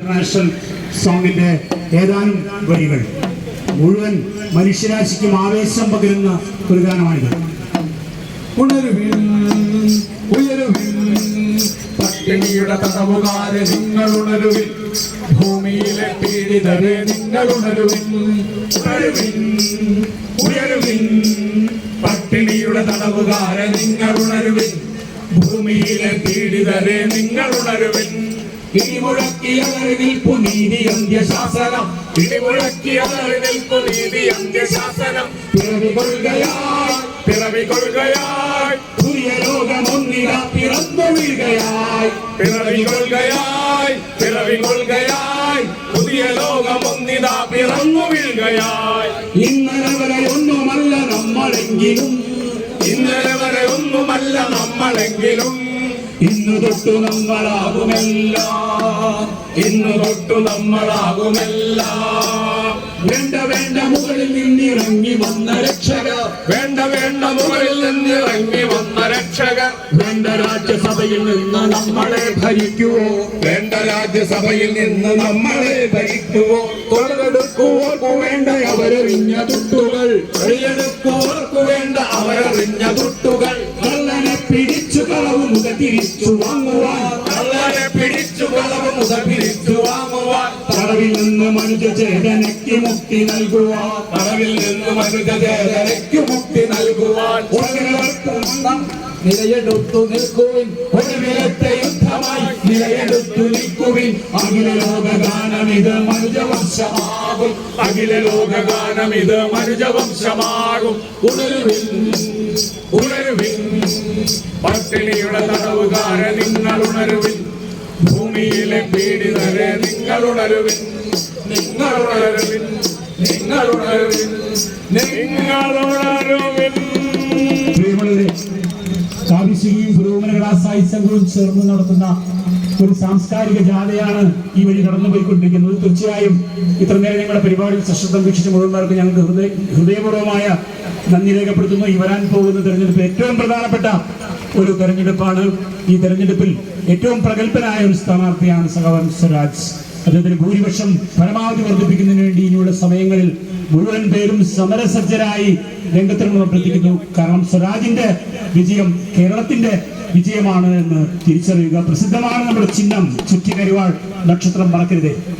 International സോങ്ങിന്റെ ഏതാനും വരികൾ. മുഴുവൻ മനുഷ്യരാശിക്കും ആവേശം പകരുന്ന ഒരു ഗാനമാണിത്. ഉണരുവിൻ ഉയരുവിൻ പട്ടിണിയുടെ തടവുകാരെ നിങ്ങൾ ഉണരുവിൻ ഭൂമിയിലെ പീഡിതരെ നിങ്ങൾ ഉണരുവിൻ ഉണരുവിൻ ഉയരുവിൻ പട്ടിണിയുടെ തടവുകാരെ നിങ്ങൾ ഉണരുവിൻ ഭൂമിയിലെ പീഡിതരെ നിങ്ങൾ ഉണരുവിൻ. ഇടിമുഴക്കിയവർ നീതി അന്ത്യശാസനം. ഇടിമുഴക്കിയവർ നിൽപ്പു നീതി അന്ത്യശാസനം. പിറവി കൊള്ളുകയായി പിറവി പുതിയ ലോകമൊന്നിത പിറന്നു വീഴുകയായി പിറവി കൊള്ളുകയായി പിറവി പിറന്നു വീഴുകയായി ഇന്നലെ വരെ ഒന്നുമല്ല നമ്മളെങ്കിലും. ഇന്നലെ വരെ ഒന്നുമല്ല നമ്മളെങ്കിലും. ഇന്നു തൊട്ടു നമ്മളാകുമല്ല. ഇന്ന് തൊട്ടു നമ്മളാകുമല്ല. വേണ്ട വേണ്ട മുകളിൽ നിന്നിറങ്ങി വന്ന രക്ഷക. വേണ്ട വേണ്ട മുകളിൽ നിന്നിറങ്ങി വന്ന രക്ഷകർ വേണ്ട രാജ്യസഭയിൽ നിന്ന് നമ്മളെ ഭരിക്കുവോ? വേണ്ട രാജ്യസഭയിൽ നിന്ന് നമ്മളെ ഭരിക്കുവോ? തൊഴിലെടുക്കുവോർക്കു വേണ്ട അവരെറിഞ്ഞ തുട്ടുകൾ. വഴിയെടുക്കുവർക്ക് വേണ്ട അവരറിഞ്ഞ തുട്ടുകൾ. കള്ളനെ പിടിച്ചു കളവ് മുത തിരിച്ചു വാങ്ങുവാൻ. കള്ളനെ പിടിച്ചു കളവ് മുത തിരിച്ചു വാങ്ങുവാൻ. തടവിൽ നിന്ന് മനുഷ്യചേതനയ്ക്ക് മുക്തി നൽകുവാൻ. തടവിൽ നിന്ന് മനുഷ്യചേതനയ്ക്ക് മുക്തി നൽകുവാൻ. നിലയെടുത്തു നിൽക്കുവിൻ. ഒരു വിലത്തെ യുദ്ധമായി നിലയെടുത്തു നിൽക്കുവിൻ. അഖില ലോകഗാനമിത് മനുജവംശമാകും. അഖില ലോകഗാനം ഇത് മനുജവംശമാകും. ഉണരുവിൻ. ഉണരുവിൻ. പട്ടിണിയുടെ തടവുകാരെ നിങ്ങൾ ഉണരുവിൻ ഭൂമിയിലെ പീഡിതരെ നിങ്ങൾ ഉണരുവിൻ നിങ്ങൾ ഉണരുവിൻ നിങ്ങൾ ഉണരുവിൻ നിങ്ങൾ ഉണരുവിൻ ചേർന്ന് നടത്തുന്ന ഒരു സാംസ്കാരിക ജാഥയാണ് ഈ വഴി കടന്നുപോയിക്കൊണ്ടിരിക്കുന്നത്. തീർച്ചയായും ഇത്ര നേരം ഞങ്ങളുടെ പരിപാടിയിൽ സശ്രദ്ധം വീക്ഷിച്ച മുഴുവന്മാർക്ക് ഞങ്ങൾക്ക് ഹൃദയ ഹൃദയപൂർവമായ നന്ദി രേഖപ്പെടുത്തുന്നു. ഈ വരാൻ പോകുന്ന തെരഞ്ഞെടുപ്പ് ഏറ്റവും പ്രധാനപ്പെട്ട ഒരു തെരഞ്ഞെടുപ്പാണ് ഈ തെരഞ്ഞെടുപ്പിൽ ഏറ്റവും പ്രഗത്ഭനായ ഒരു സ്ഥാനാർത്ഥിയാണ് സഹവൻ സ്വരാജ്. അദ്ദേഹത്തിന് ഭൂരിപക്ഷം പരമാവധി വർദ്ധിപ്പിക്കുന്നതിന് വേണ്ടി ഇനിയുള്ള സമയങ്ങളിൽ മുഴുവൻ പേരും സമരസജ്ജരായി രംഗത്തിറങ്ങുന്ന പ്രവർത്തിക്കുന്നു കാരണം സ്വരാജിന്റെ വിജയം കേരളത്തിന്റെ വിജയമാണ് എന്ന് തിരിച്ചറിയുക. പ്രസിദ്ധമാണ് നമ്മുടെ ചിഹ്നം. ചുറ്റി കരുവാൾ നക്ഷത്രം മറക്കരുത്.